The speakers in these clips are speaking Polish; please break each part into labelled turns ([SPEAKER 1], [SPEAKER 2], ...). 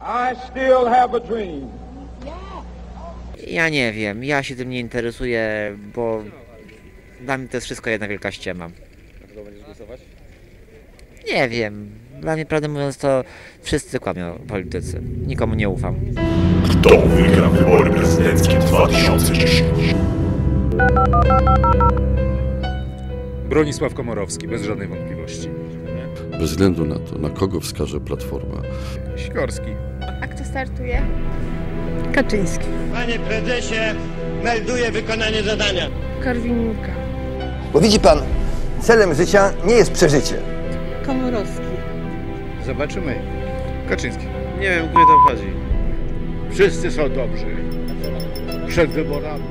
[SPEAKER 1] I still have a dream.
[SPEAKER 2] Ja nie wiem, ja się tym nie interesuję, bo dla mnie to jest wszystko jedna wielka ściema.
[SPEAKER 3] Na kogo będziesz głosować?
[SPEAKER 2] Nie wiem, dla mnie prawdę mówiąc to wszyscy kłamią politycy. Nikomu nie ufam.
[SPEAKER 4] Kto wygra wybory prezydenckie 2010?
[SPEAKER 5] Bronisław Komorowski, bez żadnej wątpliwości.
[SPEAKER 6] Bez względu na to, na kogo wskaże Platforma,
[SPEAKER 5] Sikorski.
[SPEAKER 7] A kto startuje?
[SPEAKER 8] Kaczyński.
[SPEAKER 9] Panie prezesie, melduję wykonanie zadania.
[SPEAKER 7] Korwin-Mikke.
[SPEAKER 10] Bo widzi pan, celem życia nie jest przeżycie.
[SPEAKER 8] Komorowski.
[SPEAKER 5] Zobaczymy. Kaczyński.
[SPEAKER 3] Nie wiem, które to chodzi. Wszyscy są dobrzy. Przed wyborami.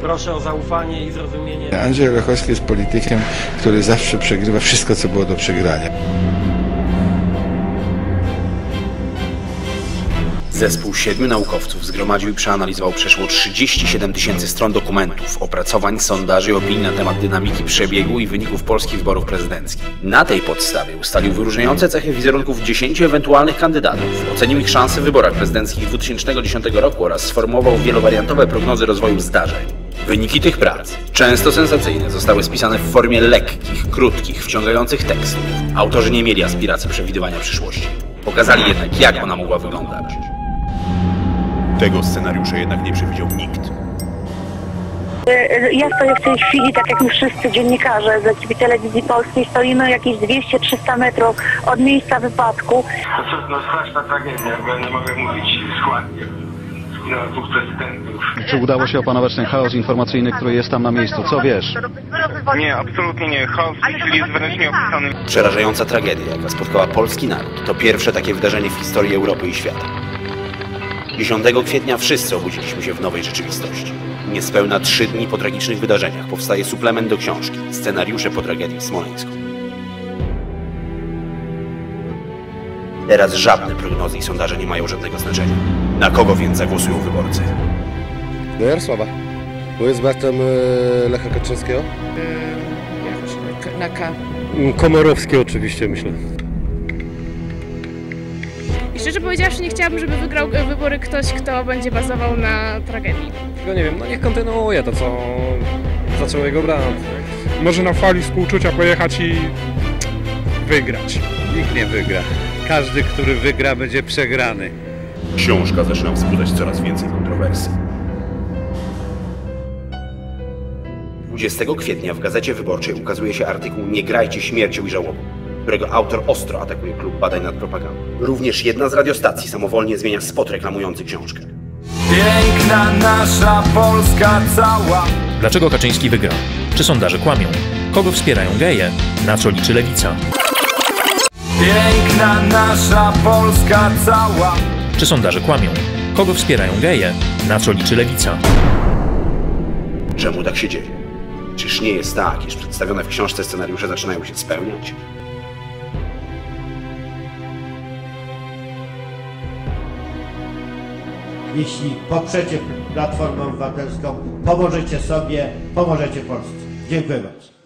[SPEAKER 9] Proszę o zaufanie i zrozumienie.
[SPEAKER 11] Andrzej Olechowski jest politykiem, który zawsze przegrywa wszystko, co było do przegrania.
[SPEAKER 12] Zespół siedmiu naukowców zgromadził i przeanalizował przeszło 37 tysięcy stron dokumentów, opracowań, sondaży i opinii na temat dynamiki przebiegu i wyników polskich wyborów prezydenckich. Na tej podstawie ustalił wyróżniające cechy wizerunków 10 ewentualnych kandydatów, ocenił ich szanse w wyborach prezydenckich 2010 roku oraz sformułował wielowariantowe prognozy rozwoju zdarzeń. Wyniki tych prac, często sensacyjne, zostały spisane w formie lekkich, krótkich, wciągających tekstów. Autorzy nie mieli aspiracji przewidywania przyszłości. Pokazali jednak, jak ona mogła wyglądać.
[SPEAKER 4] Tego scenariusza jednak nie przewidział nikt.
[SPEAKER 8] Ja stoję w tej chwili, tak jak my wszyscy dziennikarze z ekipy telewizji polskiej, stoimy jakieś 200-300 metrów od miejsca wypadku.
[SPEAKER 9] To no, straszna tragedia, bo ja nie mogę mówić składnie. Dwóch prezydentów.
[SPEAKER 13] Czy udało się opanować ten chaos informacyjny, który jest tam na miejscu? Co wiesz?
[SPEAKER 9] Nie, absolutnie nie. Chaos w tej chwili jest wręcz nieopisany.
[SPEAKER 12] Przerażająca tragedia, jaka spotkała polski naród, to pierwsze takie wydarzenie w historii Europy i świata. 10 kwietnia wszyscy obudziliśmy się w nowej rzeczywistości. Niespełna trzy dni po tragicznych wydarzeniach powstaje suplement do książki Scenariusze po tragedii w Smoleńsku. Teraz żadne prognozy i sondaże nie mają żadnego znaczenia. Na kogo więc zagłosują wyborcy?
[SPEAKER 3] Do Jarosława. Bo jest bratem e, Lecha Kaczyńskiego.
[SPEAKER 7] Na K.
[SPEAKER 3] Komorowski oczywiście, myślę.
[SPEAKER 7] I szczerze powiedziawszy, nie chciałabym, żeby wygrał e, wybory ktoś, kto będzie bazował na tragedii.
[SPEAKER 5] Tylko nie wiem, no niech kontynuuje to, co zaczął jego brat.
[SPEAKER 1] Może na fali współczucia pojechać i wygrać.
[SPEAKER 11] Nikt nie wygra. Każdy, który wygra, będzie przegrany.
[SPEAKER 4] Książka zaczyna wzbudzać coraz więcej kontrowersji.
[SPEAKER 12] 20 kwietnia w Gazecie Wyborczej ukazuje się artykuł Nie grajcie śmiercią i żałobą, którego autor ostro atakuje klub badań nad propagandą. Również jedna z radiostacji samowolnie zmienia spot reklamujący książkę.
[SPEAKER 9] Piękna nasza Polska cała.
[SPEAKER 14] Dlaczego Kaczyński wygra? Czy sondaże kłamią? Kogo wspierają geje? Na co liczy lewica?
[SPEAKER 9] Piękna nasza Polska cała.
[SPEAKER 14] Czy sondaże kłamią? Kogo wspierają geje? Na co liczy lewica?
[SPEAKER 12] Czemu tak się dzieje? Czyż nie jest tak, iż przedstawione w książce scenariusze zaczynają się spełniać?
[SPEAKER 9] Jeśli poprzecie Platformę Obywatelską, pomożecie sobie, pomożecie Polsce. Dziękuję bardzo.